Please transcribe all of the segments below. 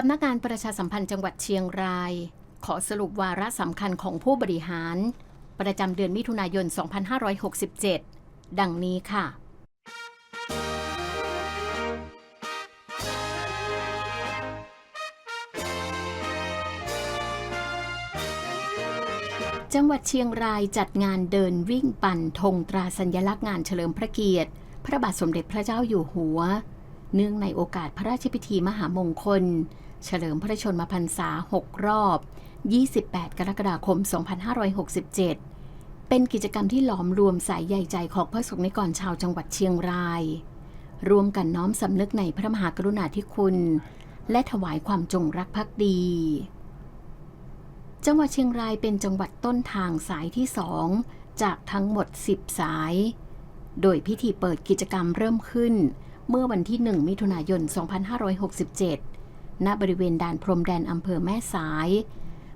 สำนักงานประชาสัมพันธ์จังหวัดเชียงราย ขอสรุปวาระสำคัญของผู้บริหาร ประจำเดือนมิถุนายน 2567 ดังนี้ค่ะ จังหวัดเชียงรายจัดงานเดินวิ่งปั่นธงตราสัญลักษณ์งานเฉลิมพระเกียรติ พระบาทสมเด็จพระเจ้าอยู่หัว เนื่องในโอกาสพระราชพิธีมหามงคล เฉลิมพระชนมพรรษา 6 รอบ 28 กรกฎาคม 2567 เป็นกิจกรรมที่หลอมรวมสายใยใจของพระสงฆ์นิกรชาวจังหวัดเชียงราย รวมกันน้อมสำนึกในพระมหากรุณาธิคุณ และถวายความจงรักภักดี จังหวัดเชียงรายเป็นจังหวัดต้นทางสายที่สองจากทั้งหมด 10 สาย โดยพิธีเปิดกิจกรรมเริ่มขึ้น เมื่อวันที่ 1 มิถุนายน 2567 ณบริเวณด่านพรมแดนอำเภอแม่สาย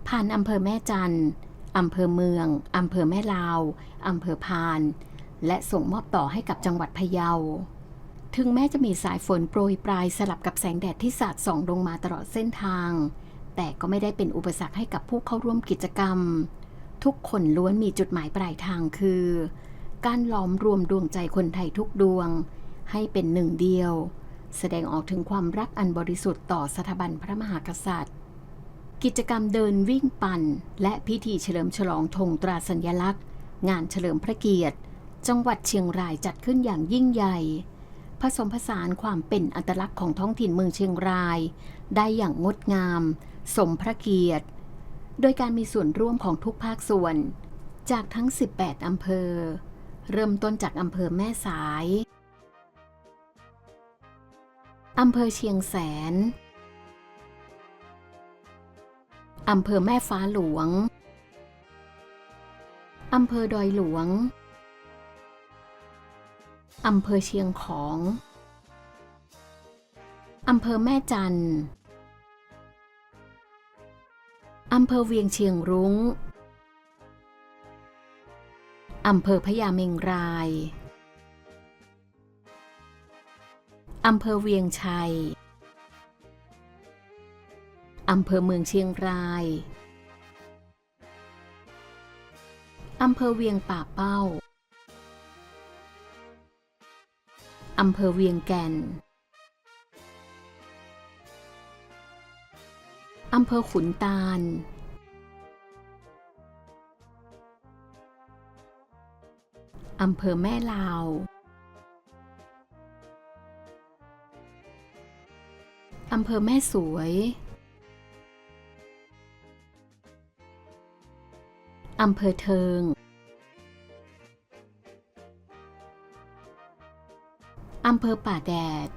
ผ่านอำเภอแม่จันทร์อำเภอเมืองอำเภอแม่ลาวอำเภอพาน และส่งมอบต่อให้กับจังหวัดพะเยา ถึงแม้จะมีสายฝนโปรยปลายสลับกับแสงแดดที่สาดส่องลงมาตลอดเส้นทาง แต่ก็ไม่ได้เป็นอุปสรรคให้กับผู้เข้าร่วมกิจกรรม ทุกคนล้วนมีจุดหมายปลายทางคือ การหลอมรวมดวงใจคนไทยทุกดวง ให้เป็นหนึ่งเดียว แสดงออกถึงความรักอันบริสุทธิ์ต่อสถาบันพระมหากษัตริย์ กิจกรรมเดินวิ่งปั่น และพิธีเฉลิมฉลองธงตราสัญลักษณ์ งานเฉลิมพระเกียรติ จังหวัดเชียงรายจัดขึ้นอย่างยิ่งใหญ่ ผสมผสานความเป็นอัตลักษณ์ของท้องถิ่นเมืองเชียงราย ได้อย่างงดงาม สมพระเกียรติ โดยการมีส่วนร่วมของทุกภาคส่วน จากทั้ง 18 อำเภอ เริ่มต้นจากอำเภอแม่สาย อำเภอเชียงแสน อำเภอแม่ฟ้าหลวง อำเภอดอยหลวง อำเภอเชียงของ อำเภอแม่จัน อำเภอเวียงเชียงรุง้ง อำเภอพญาเมงราย อำเภอเวียงชัย อำเภอเมืองเชียงราย อำเภอเวียงป่าเป้า อำเภอเวียงแก่น อำเภอขุนตาล อำเภอแม่ลาว อำเภอแม่สวย อำเภอเทิง อำเภอป่าแดด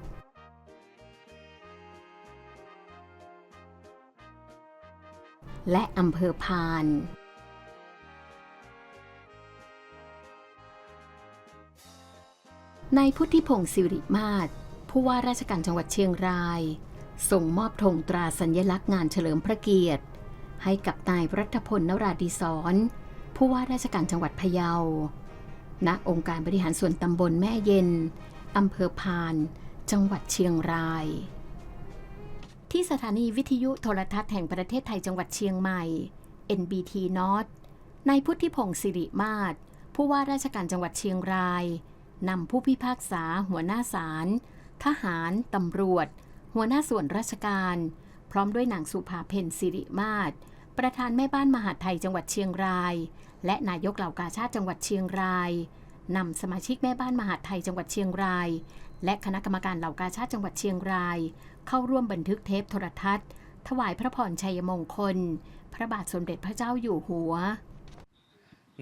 และอำเภอพาน นายพุทธิพงศ์สิริมาศผู้ว่าราชการจังหวัดเชียงราย ส่งมอบธงตราสัญลักษณ์งานเฉลิมพระเกียรติ ให้กับนายรัฐพลนราดีศรผู้ว่าราชการจังหวัดพะเยา ณ องค์การบริหารส่วนตำบลแม่เย็น อำเภอพาน จังหวัดเชียงราย ที่สถานีวิทยุโทรทัศน์แห่งประเทศไทยจังหวัดเชียงใหม่ NBTNORT นายพุทธิพงศ์สิริมาศ ผู้ว่าราชการจังหวัดเชียงราย นำผู้พิพากษาหัวหน้าศาล ทหาร ตำรวจ หัวหน้าส่วนราชการ พร้อมด้วยนางสุภาเพนสิริมาศประธานแม่บ้านมหาไทยจังหวัดเชียงราย และนายกเหล่ากาชาติจังหวัดเชียงรายนำสมาชิกแม่บ้านมหาไทยจังหวัดเชียงราย และคณะกรรมการเหล่ากาชาติจังหวัดเชียงราย เข้าร่วมบันทึกเทปโทรทัศน์ ถวายพระพรชัยมงคล พระบาทสมเด็จพระเจ้าอยู่หัว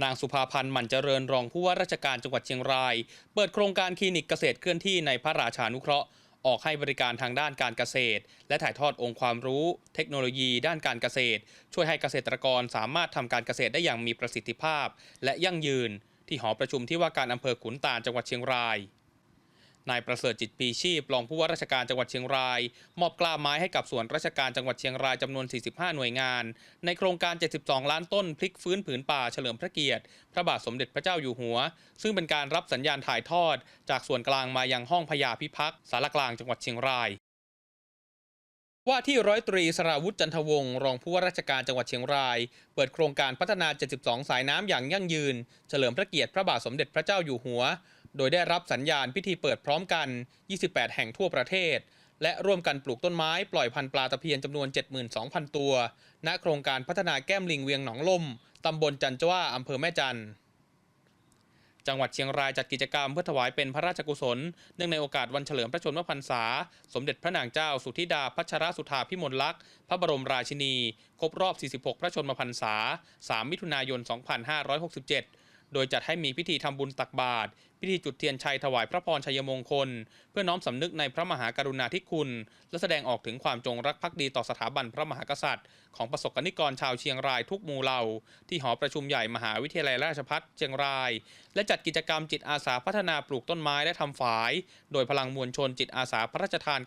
นางสุภาพันธ์หมั่นเจริญรองผู้ว่าราชการจังหวัดเชียงราย เปิดโครงการคลินิกเกษตรเคลื่อนที่ในพระราชานุเคราะห์ ออกให้บริการทางด้านการเกษตร และถ่ายทอดองค์ความรู้ เทคโนโลยีด้านการเกษตร ช่วยให้เกษตรกรสามารถทำการเกษตรได้อย่างมีประสิทธิภาพ และยั่งยืน ที่หอประชุมที่ว่าการอำเภอขุนตาลจังหวัดเชียงราย นายประเสริฐจิตปีชีพรองผู้ว่าราชการจังหวัดเชียงราย มอบกล้าไม้ให้กับส่วนราชการจังหวัดเชียงรายจำนวน 45 หน่วยงาน ในโครงการ 72 ล้านต้น พลิกฟื้นผืนป่าเฉลิมพระเกียรติ พระบาทสมเด็จพระเจ้าอยู่หัว ซึ่งเป็นการรับสัญญาณถ่ายทอด จากส่วนกลางมายังห้องพญาพิพักษ์สารกลางจังหวัดเชียงรายว่าที่ร้อยตรีสราวุฒิจันทวงศ์รองผู้ว่าราชการจังหวัดเชียงราย เปิดโครงการพัฒนา 72 สายน้ำอย่างยั่งยืน เฉลิมพระเกียรติพระบาทสมเด็จพระเจ้าอยู่หัว โดยได้รับสัญญาณพิธีเปิดพร้อมกัน 28 แห่งทั่วประเทศ และร่วมกันปลูกต้นไม้ปล่อยพันธุ์ปลาตะเพียนจำนวน 72,000 ตัว ณ โครงการพัฒนาแก้มลิงเวียงหนองล่ม ตำบลจันจ้าอำเภอแม่จันทร์จังหวัดเชียงรายจัดกิจกรรมเพื่อถวายเป็นพระราชกุศล เนื่องในโอกาสวันเฉลิมพระชนมพรรษา สมเด็จพระนางเจ้าสุธิดาพัชรสุธาพิมลลักษณ์พระบรมราชินี ครบรอบ 46 พระชนมพรรษา 3 มิถุนายน 2567 โดยจัดให้มีพิธีทำบุญตักบาตรพิธีจุดเทียนชัยถวายพระพรชัยมงคล เพื่อน้อมสำนึกในพระมหากรุณาธิคุณ และแสดงออกถึงความจงรักภักดีต่อสถาบันพระมหากษัตริย์ ของประสบกนิกรชาวเชียงรายทุกหมู่เหล่า ที่หอประชุมใหญ่มหาวิทยาลัยราชภัฏเชียงราย และจัดกิจกรรมจิตอาสาพัฒนาปลูกต้นไม้และทำฝาย โดยพลังมวลชนจิตอาสาพระราชทาน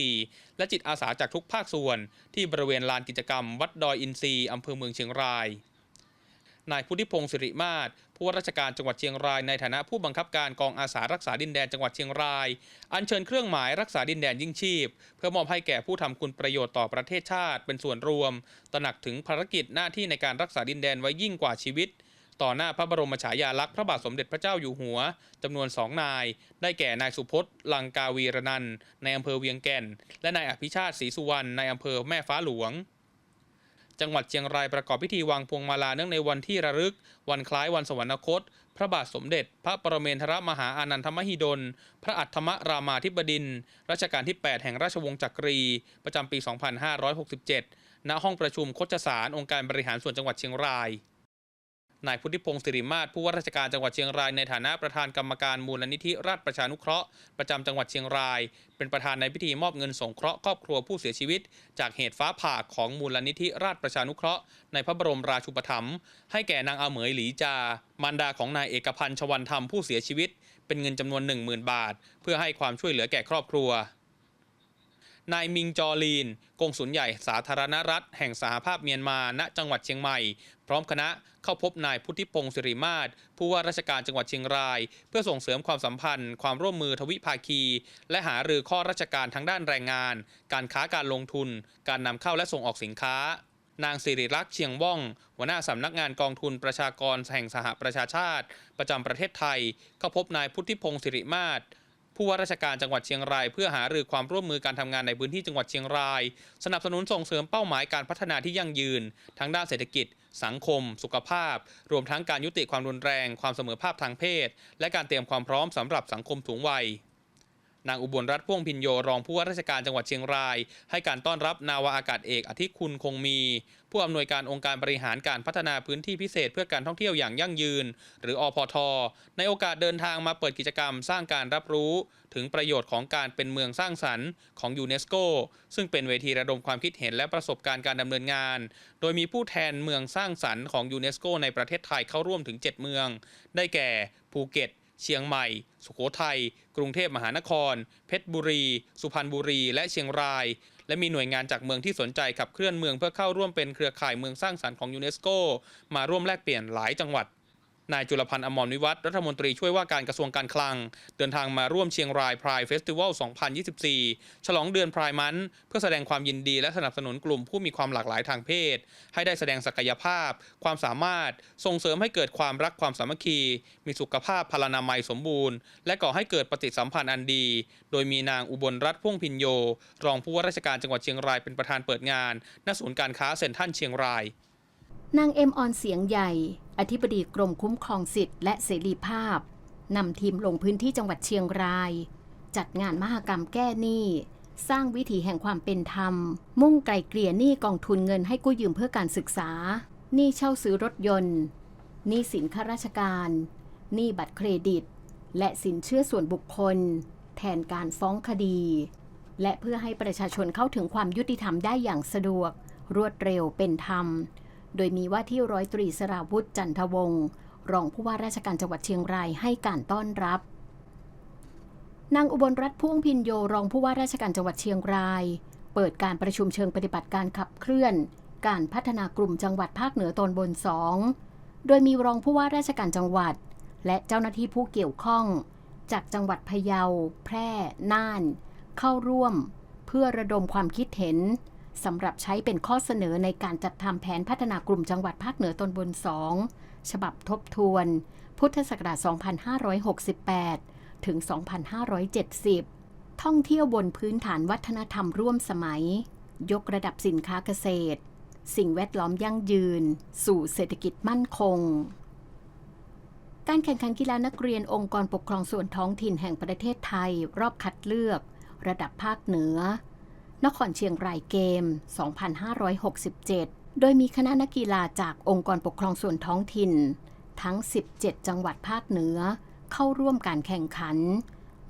904 และจิตอาสาจากทุกภาคส่วน ที่บริเวณลานกิจกรรม วัดดอยอินทรีย์อำเภอเมืองเชียงรายนายพุทธิพงศ์สิริมาศ ผู้ว่าราชการจังหวัดเชียงรายในฐานะผู้บังคับการกองอาสารักษาดินแดนจังหวัดเชียงราย อัญเชิญเครื่องหมายรักษาดินแดนยิ่งชีพ เพื่อมอบให้แก่ผู้ทำคุณประโยชน์ต่อประเทศชาติ เป็นส่วนรวม ตระหนักถึงภารกิจหน้าที่ในการรักษาดินแดนไว้ยิ่งกว่าชีวิต ต่อหน้าพระบรมฉายาลักษณ์พระบาทสมเด็จพระเจ้าอยู่หัวจำนวนสองนาย ได้แก่นายสุพจน์ลังกาวีรนันในอำเภอเวียงแก่น และนายอภิชาติศรีสุวรรณในอำเภอแม่ฟ้าหลวง จังหวัดเชียงรายประกอบพิธีวางพวงมาลาเนื่องในวันที่ระลึก วันคล้ายวันสวรรคต พระบาทสมเด็จ พระปรเมนทรมหาอานันทมหิดล พระอัฏฐมรามาธิบดินทรรัชกาลที่ 8 แห่งราชวงศ์จักรี ประจำปี 2567 ณห้องประชุมโคชสารองค์การบริหารส่วนจังหวัดเชียงราย นายพุทธิพงศ์สิริมาศผู้ว่าราชการจังหวัดเชียงรายในฐานะประธานกรรมการมูลนิธิราชประชานุเคราะห์ประจำจังหวัดเชียงราย เป็นประธานในพิธีมอบเงินสงเคราะห์ครอบครัวผู้เสียชีวิต จากเหตุฟ้าผ่าของมูลนิธิราชประชานุเคราะห์ในพระบรมราชูปถัมภ์ให้แก่นางอาเหมยหลีจามารดาของนายเอกพันธ์ชวันธรรมผู้เสียชีวิต เป็นเงินจำนวน 10,000 บาท เพื่อให้ความช่วยเหลือแก่ครอบครัว นายมิงจอลีน กงสุลใหญ่สาธารณรัฐ แห่งสหภาพเมียนมา ณ จังหวัดเชียงใหม่ พร้อมคณะเข้าพบนายพุทธิพงศ์สิริมาศผู้ว่าราชการจังหวัดเชียงราย เพื่อส่งเสริมความสัมพันธ์ ความร่วมมือทวิภาคี และหารือข้อราชการทางด้านแรงงาน การค้าการลงทุน การนำเข้าและส่งออกสินค้านางสิริรักษ์เชียงว่อง หัวหน้าสำนักงานกองทุนประชากรแห่งสหประชาชาติ ประจำประเทศไทย เข้าพบนายพุทธิพงศ์สิริมาศ ผู้ว่าราชการจังหวัดเชียงราย เพื่อหารือความร่วมมือการทำงานในพื้นที่จังหวัดเชียงราย สนับสนุนส่งเสริมเป้าหมายการพัฒนาที่ยั่งยืน ทั้งด้านเศรษฐกิจ สังคม สุขภาพ รวมทั้งการยุติความรุนแรง ความเสมอภาพทางเพศ และการเตรียมความพร้อมสำหรับสังคมสูงวัย นางอุบลรัตน์พ่วงพินโยรองผู้ว่าราชการจังหวัดเชียงราย ให้การต้อนรับนาวาอากาศเอกอธิคุณคงมี ผู้อำนวยการองค์การบริหารการพัฒนาพื้นที่พิเศษ เพื่อการท่องเที่ยวอย่างยั่งยืน หรืออพท ในโอกาสเดินทางมาเปิดกิจกรรมสร้างการรับรู้ ถึงประโยชน์ของการเป็นเมืองสร้างสรรค์ของยูเนสโกซึ่งเป็นเวทีระดมความคิดเห็นและประสบการณ์การดำเนินงาน โดยมีผู้แทนเมืองสร้างสรรค์ของยูเนสโกในประเทศไทยเข้าร่วมถึง 7 เมือง ได้แก่ภูเก็ต เชียงใหม่ สุโขทัย กรุงเทพมหานคร เพชรบุรี สุพรรณบุรี และเชียงราย และมีหน่วยงานจากเมืองที่สนใจขับเคลื่อนเมืองเพื่อเข้าร่วมเป็นเครือข่ายเมืองสร้างสรรค์ของยูเนสโก มาร่วมแลกเปลี่ยนหลายจังหวัด นายจุลพันธ์อมรวิวัฒรัฐมนตรีช่วยว่าการกระทรวงการคลัง เดินทางมาร่วมเชียงรายพรายเฟสติวัล 2024 ฉลองเดือนพรายมัน เพื่อแสดงความยินดีและสนับสนุนกลุ่มผู้มีความหลากหลายทางเพศ ให้ได้แสดงศักยภาพ ความสามารถ ส่งเสริมให้เกิดความรักความสามัคคี มีสุขภาพพลานามัยสมบูรณ์ และก่อให้เกิดปฏิสัมพันธ์อันดี โดยมีนางอุบลรัตน์พ่วงพินโย รองผู้ว่าราชการจังหวัดเชียงรายเป็นประธานเปิดงานณศูนย์การค้าเซ็นทรัลเชียงราย นางเอ็มออนเสียงใหญ่ อธิบดีกรมคุ้มครองสิทธิ์และเสรีภาพนำทีมลงพื้นที่จังหวัดเชียงราย จัดงานมหกรรมแก้หนี้ สร้างวิถีแห่งความเป็นธรรม มุ่งไกลเกลี่ยหนี้กองทุนเงินให้กู้ยืมเพื่อการศึกษา หนี้เช่าซื้อรถยนต์ หนี้สินข้าราชการ หนี้บัตรเครดิต และสินเชื่อส่วนบุคคล แทนการฟ้องคดี และเพื่อให้ประชาชนเข้าถึงความยุติธรรมได้อย่างสะดวก รวดเร็วเป็นธรรม โดยมีว่าที่ร้อยตรีสราวุธจันทวงศ์รองผู้ว่าราชการจังหวัดเชียงรายให้การต้อนรับ นางอุบลรัตน์พ่วงพินโยรองผู้ว่าราชการจังหวัดเชียงราย เปิดการประชุมเชิงปฏิบัติการขับเคลื่อน การพัฒนากลุ่มจังหวัดภาคเหนือตอนบนสองโดยมีรองผู้ว่าราชการจังหวัด และเจ้าหน้าที่ผู้เกี่ยวข้อง จากจังหวัดพะเยา แพร่ น่าน เข้าร่วม เพื่อพื่อระดมความคิดเห็น สำหรับใช้เป็นข้อเสนอในการจัดทำแผนพัฒนากลุ่มจังหวัดภาคเหนือตอนบน 2 ฉบับทบทวน พุทธศักราช 2568 ถึง 2570 ท่องเที่ยวบนพื้นฐานวัฒนธรรมร่วมสมัย ยกระดับสินค้าเกษตร สิ่งแวดล้อมยั่งยืน สู่เศรษฐกิจมั่นคง การแข่งขันกีฬานักเรียนองค์กรปกครองส่วนท้องถิ่นแห่งประเทศไทย รอบคัดเลือก ระดับภาคเหนือ นครเชียงรายเกม 2567 โดยมีคณะนักกีฬาจากองค์กรปกครองส่วนท้องถิ่น ทั้ง 17 จังหวัดภาคเหนือ เข้าร่วมการแข่งขัน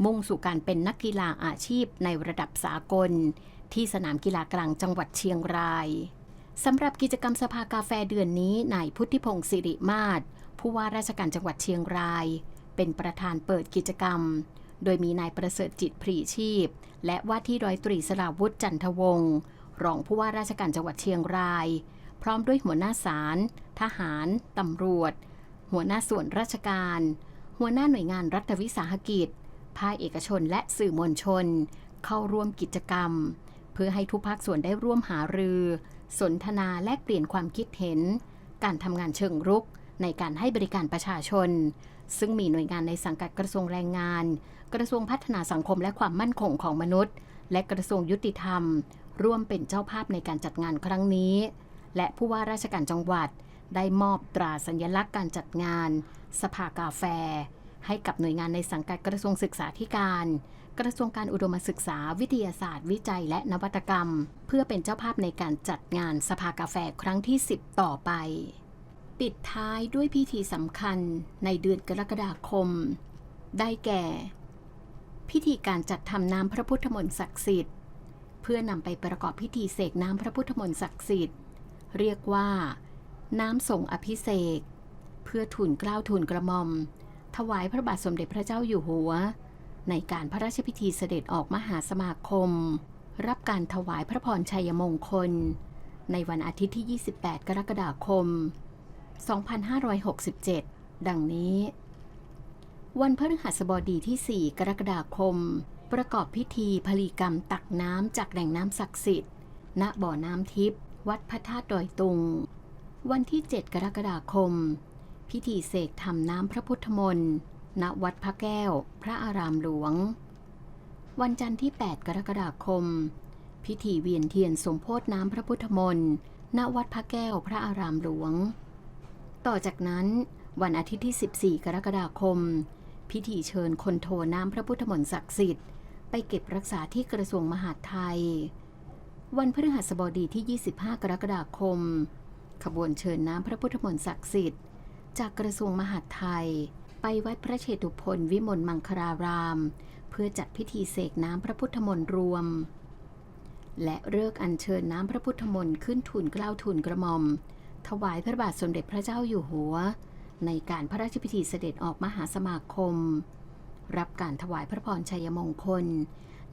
มุ่งสู่การเป็นนักกีฬาอาชีพในระดับสากล ที่สนามกีฬากลางจังหวัดเชียงรายสำหรับกิจกรรมสภากาแฟเดือนนี้นายพุทธิพงศ์สิริมาศผู้ว่าราชการจังหวัดเชียงราย เป็นประธานเปิดกิจกรรม โดยมีนายประเสริฐจิตพรีชีพ และว่าที่ร้อยตรีสราวุฒิจันทวงศ์รองผู้ว่าราชการจังหวัดเชียงราย พร้อมด้วยหัวหน้าศาลทหาร ตำรวจ หัวหน้าส่วนราชการ หัวหน้าหน่วยงานรัฐวิสาหกิจ ภาคเอกชนและสื่อมวลชน เข้าร่วมกิจกรรม เพื่อให้ทุกภาคส่วนได้ร่วมหารือ สนทนาแลกเปลี่ยนความคิดเห็น การทำงานเชิงรุกในการให้บริการประชาชน ซึ่งมีหน่วยงานในสังกัดกระทรวงแรงงาน กระทรวงพัฒนาสังคมและความมั่นคงของมนุษย์ และกระทรวงยุติธรรม ร่วมเป็นเจ้าภาพในการจัดงานครั้งนี้ และผู้ว่าราชการจังหวัด ได้มอบตราสัญลักษณ์การจัดงาน สภากาแฟ ให้กับหน่วยงานในสังกัดกระทรวงศึกษาธิการ กระทรวงการอุดมศึกษาวิทยาศาสตร์ วิจัย และนวัตกรรม เพื่อเป็นเจ้าภาพในการจัดงานสภากาแฟครั้งที่ 10 ต่อไป ปิดท้ายด้วยพิธีสำคัญในเดือนกรกฎาคม ได้แก่ พิธีการจัดทำน้ำพระพุทธมนต์ศักดิ์สิทธิ์ เพื่อนำไปประกอบพิธีเสกน้ำพระพุทธมนต์ศักดิ์สิทธิ์ เรียกว่า น้ำส่งอภิเษกเพื่อทูลเกล้าทูลกระหม่อม ถวายพระบาทสมเด็จพระเจ้าอยู่หัว ในการพระราชพิธีเสด็จออกมหาสมาคม รับการถวายพระพรชัยมงคล ในวันอาทิตย์ที่ 28 กรกฎาคม 2567 ดังนี้ วันพฤหัสบดีที่ 4 กรกฎาคม ประกอบพิธีพลีกรรมตักน้ำจากแหล่งน้ำศักดิ์สิทธิ์ ณ บ่อน้ำทิพย์ วัดพระธาตุดอยตุง วันที่ 7 กรกฎาคม พิธีเสกทำน้ำพระพุทธมนต์ ณ วัดพระแก้ว พระอารามหลวง วันจันทร์ที่ 8 กรกฎาคม พิธีเวียนเทียนสมโพธน้ำพระพุทธมนต์ ณ วัดพระแก้ว พระอารามหลวง ต่อจากนั้นวันอาทิตย์ที่ 14 กรกฎาคม พิธีเชิญคนโทน้ำพระพุทธมนต์ศักดิ์สิทธิ์ ไปเก็บรักษาที่กระทรวงมหาดไทย วันพฤหัสบดีที่ 25 กรกฎาคม ขบวนเชิญน้ำพระพุทธมนต์ศักดิ์สิทธิ์ จากกระทรวงมหาดไทย ไปวัดพระเชตุพนวิมลมังคลาราม เพื่อจัดพิธีเสกน้ำพระพุทธมนต์รวม และเลิกอัญเชิญน้ำพระพุทธมนต์ขึ้นทูลเกล้าทูลกระหม่อม ถวายพระบาทสมเด็จพระเจ้าอยู่หัว ในการพระราชพิธีเสด็จออกมหาสมาคม รับการถวายพระพรชัยมงคล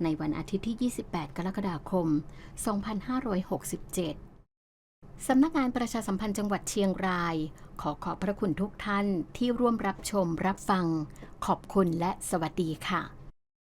ในวันอาทิตย์ที่ 28 กรกฎาคม 2567สำนักงานประชาสัมพันธ์จังหวัดเชียงราย ขอขอบพระคุณทุกท่านที่ร่วมรับชมรับฟัง ขอบคุณและสวัสดีค่ะ